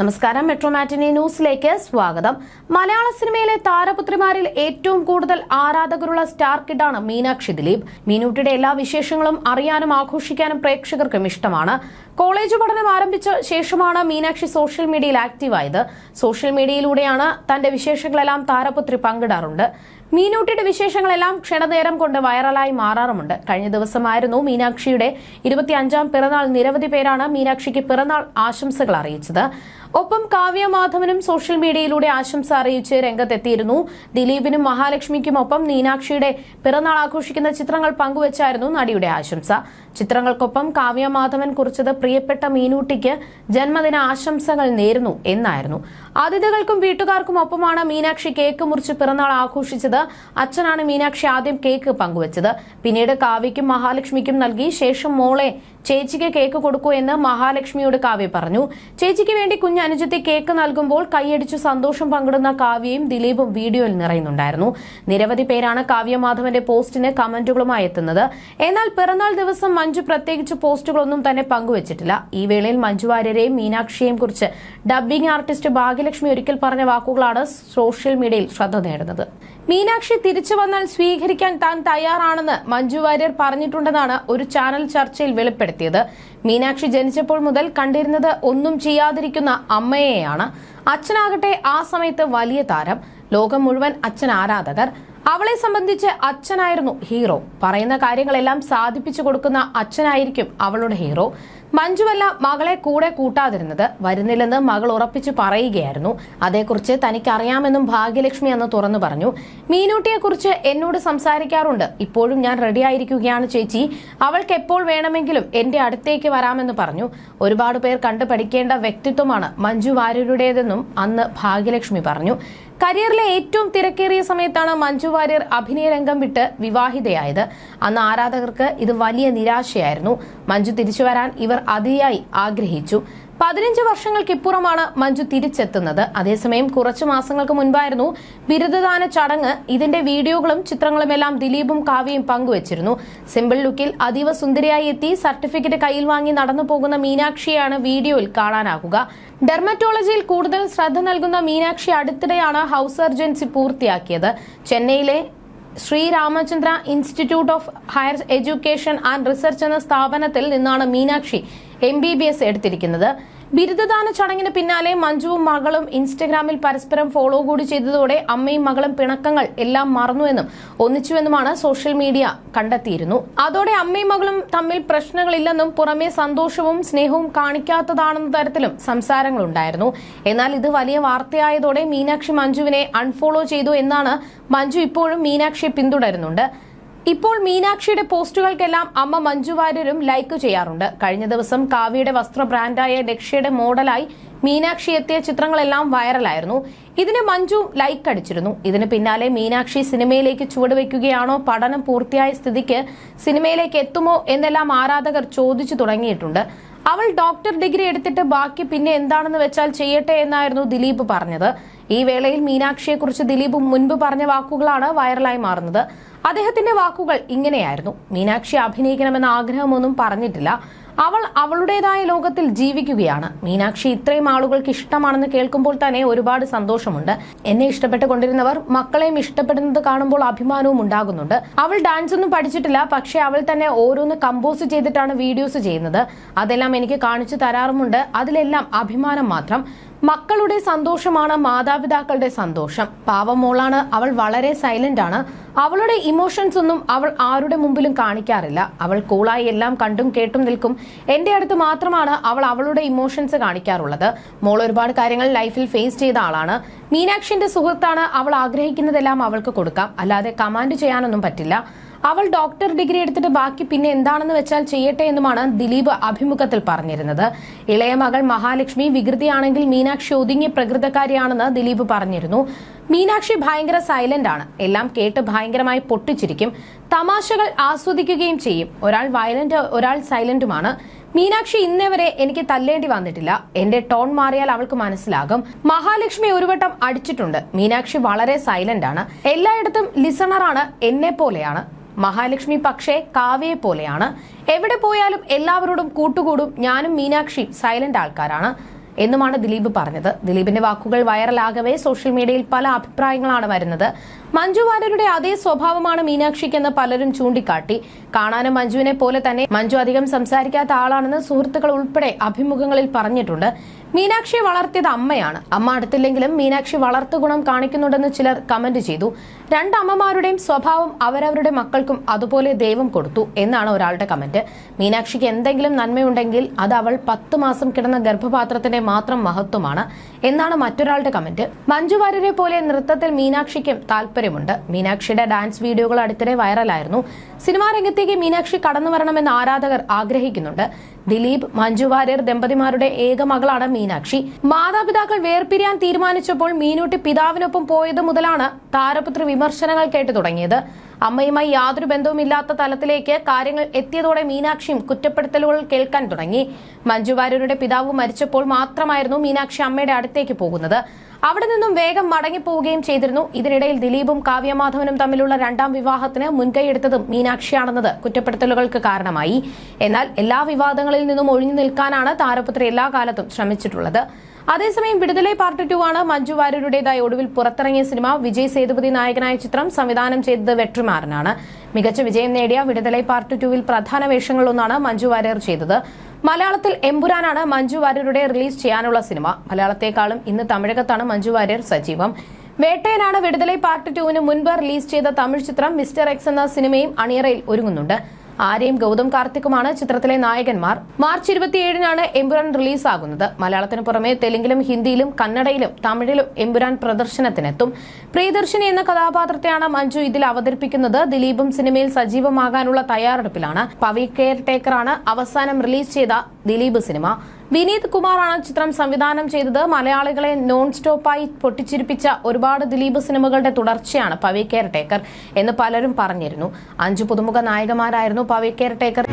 നമസ്കാരം. മെട്രോ മാറ്റിനി ന്യൂസിലേക്ക് സ്വാഗതം. മലയാള സിനിമയിലെ താരപുത്രിമാരിൽ ഏറ്റവും കൂടുതൽ ആരാധകരുള്ള സ്റ്റാർ കിഡാണ് മീനാക്ഷി ദിലീപ്. മീനൂട്ടിയുടെ എല്ലാ വിശേഷങ്ങളും അറിയാനും ആഘോഷിക്കാനും പ്രേക്ഷകർക്കും ഇഷ്ടമാണ്. കോളേജ് പഠനം ആരംഭിച്ച ശേഷമാണ് മീനാക്ഷി സോഷ്യൽ മീഡിയയിൽ ആക്റ്റീവായത്. സോഷ്യൽ മീഡിയയിലൂടെയാണ് തന്റെ വിശേഷങ്ങളെല്ലാം താരപുത്രി പങ്കിടാറുണ്ട്. മീനൂട്ടിയുടെ വിശേഷങ്ങളെല്ലാം ക്ഷണനേരം കൊണ്ട് വൈറലായി മാറാറുമുണ്ട്. കഴിഞ്ഞ ദിവസമായിരുന്നു മീനാക്ഷിയുടെ ഇരുപത്തിയഞ്ചാം പിറന്നാൾ. നിരവധി പേരാണ് മീനാക്ഷിക്ക് പിറന്നാൾ ആശംസകൾ അറിയിച്ചത്. ഒപ്പം കാവ്യ മാധവനും സോഷ്യൽ മീഡിയയിലൂടെ ആശംസ അറിയിച്ച് രംഗത്തെത്തിയിരുന്നു. ദിലീപിനും മഹാലക്ഷ്മിക്കും ഒപ്പം മീനാക്ഷിയുടെ പിറന്നാൾ ആഘോഷിക്കുന്ന ചിത്രങ്ങൾ പങ്കുവച്ചായിരുന്നു നടിയുടെ ആശംസ. ചിത്രങ്ങൾക്കൊപ്പം കാവ്യ മാധവൻ കുറിച്ചത് പ്രിയപ്പെട്ട മീനൂട്ടിക്ക് ജന്മദിന ആശംസകൾ നേരുന്നു എന്നായിരുന്നു. അതിഥികൾക്കും വീട്ടുകാർക്കും ഒപ്പമാണ് മീനാക്ഷി കേക്ക് മുറിച്ച് പിറന്നാൾ ആഘോഷിച്ചത്. അച്ഛനാണ് മീനാക്ഷി ആദ്യം കേക്ക് പങ്കുവച്ചത്. പിന്നീട് കാവ്യയ്ക്കും മഹാലക്ഷ്മിക്കും നൽകി ശേഷം മോളെ ചേച്ചിക്ക് കേക്ക് കൊടുക്കൂ എന്ന് മഹാലക്ഷ്മിയോട് കാവ്യ പറഞ്ഞു. ചേച്ചിക്ക് വേണ്ടി കുഞ്ഞ് അനുജത്തെ കേക്ക് നൽകുമ്പോൾ കൈയടിച്ച് സന്തോഷം പങ്കിടുന്ന കാവ്യയും ദിലീപും വീഡിയോയിൽ നിറയുന്നുണ്ടായിരുന്നു. നിരവധി പേരാണ് കാവ്യ മാധവന്റെ പോസ്റ്റിന് കമന്റുകളുമായി എത്തുന്നത്. എന്നാൽ പിറന്നാൾ ദിവസം മഞ്ജു പ്രത്യേകിച്ച് പോസ്റ്റുകളൊന്നും തന്നെ പങ്കുവച്ചിട്ടില്ല. ഈ വേളയിൽ മഞ്ജു വാര്യരെയും മീനാക്ഷിയെയും കുറിച്ച് ഡബ്ബിംഗ് ആർട്ടിസ്റ്റ് ഭാഗ്യലക്ഷ്മി ഒരിക്കൽ പറഞ്ഞ വാക്കുകളാണ് സോഷ്യൽ മീഡിയയിൽ ശ്രദ്ധ നേടുന്നത്. മീനാക്ഷി തിരിച്ചു വന്നാൽ സ്വീകരിക്കാൻ താൻ തയ്യാറാണെന്ന് മഞ്ജു വാര്യർ പറഞ്ഞിട്ടുണ്ടെന്നാണ് ഒരു ചാനൽ ചർച്ചയിൽ വെളിപ്പെടുത്തിയത്. മീനാക്ഷി ജനിച്ചപ്പോൾ മുതൽ കണ്ടിരുന്നത് ഒന്നും ചെയ്യാതിരിക്കുന്ന അമ്മയെയാണ്. അച്ഛനാകട്ടെ ആ സമയത്ത് വലിയ താരം. ലോകം മുഴുവൻ അച്ഛൻ ആരാധകർ. അവളെ സംബന്ധിച്ച് അച്ഛനായിരുന്നു ഹീറോ. പറയുന്ന കാര്യങ്ങളെല്ലാം സാധിപ്പിച്ചു കൊടുക്കുന്ന അച്ഛനായിരിക്കും അവളുടെ ഹീറോ. മഞ്ജുവല്ല മകളെ കൂടെ കൂട്ടാതിരുന്നത് വരുന്നില്ലെന്ന് മകൾ ഉറപ്പിച്ചു പറയുകയായിരുന്നു. അതേക്കുറിച്ച് തനിക്കറിയാമെന്നും ഭാഗ്യലക്ഷ്മി അന്ന് തുറന്നു പറഞ്ഞു. മീനൂട്ടിയെക്കുറിച്ച് എന്നോട് സംസാരിക്കാറുണ്ട്. ഇപ്പോഴും ഞാൻ റെഡിയായിരിക്കുകയാണ് ചേച്ചി. അവൾക്ക് എപ്പോൾ വേണമെങ്കിലും എന്റെ അടുത്തേക്ക് വരാമെന്ന് പറഞ്ഞു. ഒരുപാട് പേർ കണ്ടു പഠിക്കേണ്ട വ്യക്തിത്വമാണ് മഞ്ജു വാര്യരുടേതെന്നും അന്ന് ഭാഗ്യലക്ഷ്മി പറഞ്ഞു. കരിയറിലെ ഏറ്റവും തിരക്കേറിയ സമയത്താണ് മഞ്ജു വാര്യർ അഭിനയരംഗം വിട്ട് വിവാഹിതയായത്. അന്ന് ആരാധകർക്ക് ഇത് വലിയ നിരാശയായിരുന്നു. മഞ്ജു തിരിച്ചു വരാൻ ഇവർ അതിയായി ആഗ്രഹിച്ചു. പതിനഞ്ച് വർഷങ്ങൾക്കിപ്പുറമാണ് മഞ്ജു തിരിച്ചെത്തുന്നത്. അതേസമയം കുറച്ചു മാസങ്ങൾക്ക് മുൻപായിരുന്നു ബിരുദദാന ചടങ്ങ്. ഇതിന്റെ വീഡിയോകളും ചിത്രങ്ങളുമെല്ലാം ദിലീപും കാവ്യയും പങ്കുവച്ചിരുന്നു. സിമ്പിൾ ലുക്കിൽ അതീവ സുന്ദരിയായി എത്തി സർട്ടിഫിക്കറ്റ് കയ്യിൽ വാങ്ങി നടന്നു പോകുന്ന മീനാക്ഷിയാണ് വീഡിയോയിൽ കാണാനാകുക. ഡെർമറ്റോളജിയിൽ കൂടുതൽ ശ്രദ്ധ നൽകുന്ന മീനാക്ഷി അടുത്തിടെയാണ് ഹൗസ് സർജൻസി പൂർത്തിയാക്കിയത്. ചെന്നൈയിലെ Sri Ramachandra institute of higher education and research എന്ന സ്ഥാപനത്തിൽ നിന്നാണ് Meenakshi M B B S എടുത്തിരിക്കുന്നത്. ബിരുദദാന ചടങ്ങിന് പിന്നാലെ മഞ്ജുവും മകളും ഇൻസ്റ്റഗ്രാമിൽ പരസ്പരം ഫോളോ കൂടി ചെയ്തതോടെ അമ്മയും മകളും പിണക്കങ്ങൾ എല്ലാം മറന്നുവെന്നും ഒന്നിച്ചുവെന്നുമാണ് സോഷ്യൽ മീഡിയ കണ്ടെത്തിയിരുന്നു. അതോടെ അമ്മയും മകളും തമ്മിൽ പ്രശ്നങ്ങളില്ലെന്നും പുറമെ സന്തോഷവും സ്നേഹവും കാണിക്കാത്തതാണെന്ന തരത്തിലും സംസാരങ്ങളുണ്ടായിരുന്നു. എന്നാൽ ഇത് വലിയ വാർത്തയായതോടെ മീനാക്ഷി മഞ്ജുവിനെ അൺഫോളോ ചെയ്തു എന്നാണ് മഞ്ജു ഇപ്പോഴും മീനാക്ഷിയെ പിന്തുടരുന്നുണ്ട്. ഇപ്പോൾ മീനാക്ഷിയുടെ പോസ്റ്റുകൾക്കെല്ലാം അമ്മ മഞ്ജു വാര്യരും ലൈക്ക് ചെയ്യാറുണ്ട്. കഴിഞ്ഞ ദിവസം കാവ്യയുടെ വസ്ത്ര ബ്രാൻഡായ ലക്ഷ്യയുടെ മോഡലായി മീനാക്ഷി എത്തിയ ചിത്രങ്ങളെല്ലാം വൈറലായിരുന്നു. ഇതിന് മഞ്ജു ലൈക്ക് അടിച്ചിരുന്നു. ഇതിന് പിന്നാലെ മീനാക്ഷി സിനിമയിലേക്ക് ചുവടുവെക്കുകയാണോ പഠനം പൂർത്തിയായ സ്ഥിതിക്ക് സിനിമയിലേക്ക് എത്തുമോ? എന്നെല്ലാം ആരാധകർ ചോദിച്ചു തുടങ്ങിയിട്ടുണ്ട്. അവൾ ഡോക്ടർ ഡിഗ്രി എടുത്തിട്ട് ബാക്കി പിന്നെ എന്താണെന്ന് വെച്ചാൽ ചെയ്യട്ടെ എന്നായിരുന്നു ദിലീപ് പറഞ്ഞത്. ഈ വേളയിൽ മീനാക്ഷിയെക്കുറിച്ച് ദിലീപ് മുൻപ് പറഞ്ഞ വാക്കുകളാണ് വൈറലായി മാറുന്നത്. അദ്ദേഹത്തിന്റെ വാക്കുകൾ ഇങ്ങനെയായിരുന്നു. മീനാക്ഷി അഭിനയിക്കണമെന്ന ആഗ്രഹമൊന്നും പറഞ്ഞിട്ടില്ല. അവൾ അവളുടേതായ ലോകത്തിൽ ജീവിക്കുകയാണ്. മീനാക്ഷി ഇത്രയും ആളുകൾക്ക് ഇഷ്ടമാണെന്ന് കേൾക്കുമ്പോൾ തന്നെ ഒരുപാട് സന്തോഷമുണ്ട്. എന്നെ ഇഷ്ടപ്പെട്ടുകൊണ്ടിരുന്നവർ മക്കളെയും ഇഷ്ടപ്പെടുന്നത് കാണുമ്പോൾ അഭിമാനവും ഉണ്ടാകുന്നുണ്ട്. അവൾ ഡാൻസ് ഒന്നും പഠിച്ചിട്ടില്ല. പക്ഷെ അവൾ തന്നെ ഓരോന്ന് കമ്പോസ് ചെയ്തിട്ടാണ് വീഡിയോസ് ചെയ്യുന്നത്. അതെല്ലാം എനിക്ക് കാണിച്ചു തരാറുമുണ്ട്. അതിലെല്ലാം അഭിമാനം മാത്രം. മക്കളുടെ സന്തോഷമാണ് മാതാപിതാക്കളുടെ സന്തോഷം. പാവമോളാണ് അവൾ വളരെ സൈലന്റ് ആണ്. അവളുടെ ഇമോഷൻസ് ഒന്നും അവൾ ആരുടെ മുമ്പിലും കാണിക്കാറില്ല. അവൾ കൂളായി എല്ലാം കണ്ടും കേട്ടും നിൽക്കും. എന്റെ അടുത്ത് മാത്രമാണ് അവൾ അവളുടെ ഇമോഷൻസ് കാണിക്കാറുള്ളത്. മോൾ ഒരുപാട് കാര്യങ്ങൾ ലൈഫിൽ ഫേസ് ചെയ്ത ആളാണ്. മീനാക്ഷിന്റെ സുഹൃത്താണ് അവൾ ആഗ്രഹിക്കുന്നതെല്ലാം അവൾക്ക് കൊടുക്കാം. അല്ലാതെ കമാൻഡ് ചെയ്യാനൊന്നും പറ്റില്ല. അവൾ ഡോക്ടർ ഡിഗ്രി എടുത്തിട്ട് ബാക്കി പിന്നെ എന്താണെന്ന് വെച്ചാൽ ചെയ്യട്ടെ എന്നുമാണ് ദിലീപ് അഭിമുഖത്തിൽ പറഞ്ഞിരുന്നത്. ഇളയ മകൾ മഹാലക്ഷ്മി വികൃതിയാണെങ്കിൽ മീനാക്ഷി ഒതുങ്ങിയ പ്രകൃതക്കാരിയാണെന്ന് ദിലീപ് പറഞ്ഞിരുന്നു. മീനാക്ഷി ഭയങ്കര സൈലന്റ് ആണ്. എല്ലാം കേട്ട് ഭയങ്കരമായി പൊട്ടിച്ചിരിക്കും. തമാശകൾ ആസ്വദിക്കുകയും ചെയ്യും. ഒരാൾ വയലന്റ് ഒരാൾ സൈലന്റുമാണ് മീനാക്ഷി ഇന്നേ വരെ എനിക്ക് തല്ലേണ്ടി വന്നിട്ടില്ല. എന്റെ ടോൺ മാറിയാൽ അവൾക്ക് മനസ്സിലാകും. മഹാലക്ഷ്മി ഒരു വട്ടം അടിച്ചിട്ടുണ്ട്. മീനാക്ഷി വളരെ സൈലന്റ് ആണ്. എല്ലായിടത്തും ലിസണറാണ് എന്നെ പോലെയാണ്. മഹാലക്ഷ്മി പക്ഷേ കാവ്യയെ പോലെയാണ്. എവിടെ പോയാലും എല്ലാവരോടും കൂട്ടുകൂടും ഞാനും മീനാക്ഷിയും സൈലന്റ് ആൾക്കാരാണ്. എന്നുമാണ് ദിലീപ് പറഞ്ഞത്. ദിലീപിന്റെ വാക്കുകൾ വൈറലാകവേ സോഷ്യൽ മീഡിയയിൽ പല അഭിപ്രായങ്ങളാണ് വരുന്നത്. മഞ്ജു വാര്യരുടെ അതേ സ്വഭാവമാണ് മീനാക്ഷിക്കെന്ന് പലരും ചൂണ്ടിക്കാട്ടി. കാണാനും മഞ്ജുവിനെ പോലെ തന്നെ മഞ്ജു അധികം സംസാരിക്കാത്ത ആളാണെന്ന് സുഹൃത്തുക്കൾ ഉൾപ്പെടെ അഭിമുഖങ്ങളിൽ പറഞ്ഞിട്ടുണ്ട്. മീനാക്ഷിയെ വളർത്തിയത് അമ്മയാണ്. അമ്മ അടുത്തില്ലെങ്കിലും മീനാക്ഷി വളർത്തു ഗുണം കാണിക്കുന്നുണ്ടെന്ന് ചിലർ കമന്റ് ചെയ്തു. രണ്ട് അമ്മമാരുടെയും സ്വഭാവം അവരവരുടെ മക്കൾക്കും അതുപോലെ ദൈവം കൊടുത്തു എന്നാണ് ഒരാളുടെ കമന്റ്. മീനാക്ഷിക്ക് എന്തെങ്കിലും നന്മയുണ്ടെങ്കിൽ അത് അവൾ പത്ത് മാസം കിടന്ന ഗർഭപാത്രത്തിന്റെ മാത്രം മഹത്വമാണ് എന്നാണ് മറ്റൊരാളുടെ കമന്റ്. മഞ്ജു വാര്യരെ പോലെ നൃത്തത്തിൽ മീനാക്ഷിക്കും താല്പര്യമുണ്ട്. മീനാക്ഷിയുടെ ഡാൻസ് വീഡിയോകൾ അടുത്തിടെ വൈറലായിരുന്നു. സിനിമാ രംഗത്തേക്ക് മീനാക്ഷി കടന്നു വരണമെന്ന് ആരാധകർ ആഗ്രഹിക്കുന്നുണ്ട്. ദിലീപ് മഞ്ജു വാര്യർ ദമ്പതിമാരുടെ ഏക മകളാണ് മീനാക്ഷി. മാതാപിതാക്കൾ വേർപിരിയാൻ തീരുമാനിച്ചപ്പോൾ മീനൂട്ടി പിതാവിനൊപ്പം പോയത് മുതലാണ് താരപുത്രി വിമർശനങ്ങൾ കേട്ടു തുടങ്ങിയത്. അമ്മയുമായി യാതൊരു ബന്ധവുമില്ലാത്ത തലത്തിലേക്ക് കാര്യങ്ങൾ എത്തിയതോടെ മീനാക്ഷിയും കുറ്റപ്പെടുത്തലുകൾ കേൾക്കാൻ തുടങ്ങി. മഞ്ജു വാര്യരുടെ പിതാവ് മരിച്ചപ്പോൾ മാത്രമായിരുന്നു മീനാക്ഷി അമ്മയുടെ അടുത്തേക്ക് പോകുന്നത്. അവിടെ നിന്നും വേഗം മടങ്ങിപ്പോവുകയും ചെയ്തിരുന്നു. ഇതിനിടയിൽ ദിലീപും കാവ്യമാധവനും തമ്മിലുള്ള രണ്ടാം വിവാഹത്തിന് മുൻകൈയെടുത്തതും മീനാക്ഷിയാണെന്നത് കുറ്റപ്പെടുത്തലുകൾക്ക് കാരണമായി. എന്നാൽ എല്ലാ വിവാദങ്ങളിൽ നിന്നും ഒഴിഞ്ഞു നിൽക്കാനാണ് താരപുത്രി എല്ലാ കാലത്തും ശ്രമിച്ചിട്ടുള്ളത്. അതേസമയം വിടുതലൈ പാർട്ട് ടു ആണ് മഞ്ജു വാര്യരുടേതായി ഒടുവിൽ പുറത്തിറങ്ങിയ സിനിമ വിജയ് സേതുപതി നായകനായ ചിത്രം സംവിധാനം ചെയ്തത് വെട്രിമാറിനാണ്. മികച്ച വിജയം നേടിയ വിടുതലൈ പാർട്ട് ടുവിൽ പ്രധാന വേഷങ്ങളിലൊന്നാണ് മഞ്ജു വാര്യർ ചെയ്തത്. മലയാളത്തിൽ എമ്പുരാനാണ് മഞ്ജു വാര്യരുടെ റിലീസ് ചെയ്യാനുള്ള സിനിമ. മലയാളത്തെക്കാളും ഇന്ന് തമിഴകത്താണ് മഞ്ജു വാര്യർ സജീവം. വേട്ടയനാണ് വിടുതലൈ പാർട്ട് ടുവിന് മുൻപ് റിലീസ് ചെയ്ത തമിഴ് ചിത്രം മിസ്റ്റർ എക്സ് എന്ന സിനിമയും അണിയറയിൽ ഒരുങ്ങുന്നുണ്ട്. ആര്യയും ഗൗതം കാർത്തിക്കുമാണ് ചിത്രത്തിലെ നായകന്മാർ. മാർച്ച് ഇരുപത്തിയേഴിനാണ് എമ്പുരാൻ റിലീസാകുന്നത്. മലയാളത്തിന് പുറമെ തെലുങ്കിലും ഹിന്ദിയിലും കന്നഡയിലും തമിഴിലും എമ്പുരാൻ പ്രദർശനത്തിനെത്തും. പ്രിയദർശിനി എന്ന കഥാപാത്രത്തെയാണ് മഞ്ജു ഇതിൽ അവതരിപ്പിക്കുന്നത്. ദിലീപും സിനിമയിൽ സജീവമാകാനുള്ള തയ്യാറെടുപ്പിലാണ്. പവി കെയർ ടേക്കറാണ് അവസാനം റിലീസ് ചെയ്ത ദിലീപ് സിനിമ. വിനീത് കുമാറാണ് ചിത്രം സംവിധാനം ചെയ്തത്. മലയാളികളെ നോൺ സ്റ്റോപ്പായി പൊട്ടിച്ചിരിപ്പിച്ച ഒരുപാട് ദിലീപ് സിനിമകളുടെ തുടർച്ചയാണ് പവി കെയർ ടേക്കർ എന്ന് പലരും പറഞ്ഞിരുന്നു. അഞ്ചു പുതുമുഖ നായകമാരായിരുന്നു പവി കെയർ ടേക്കർ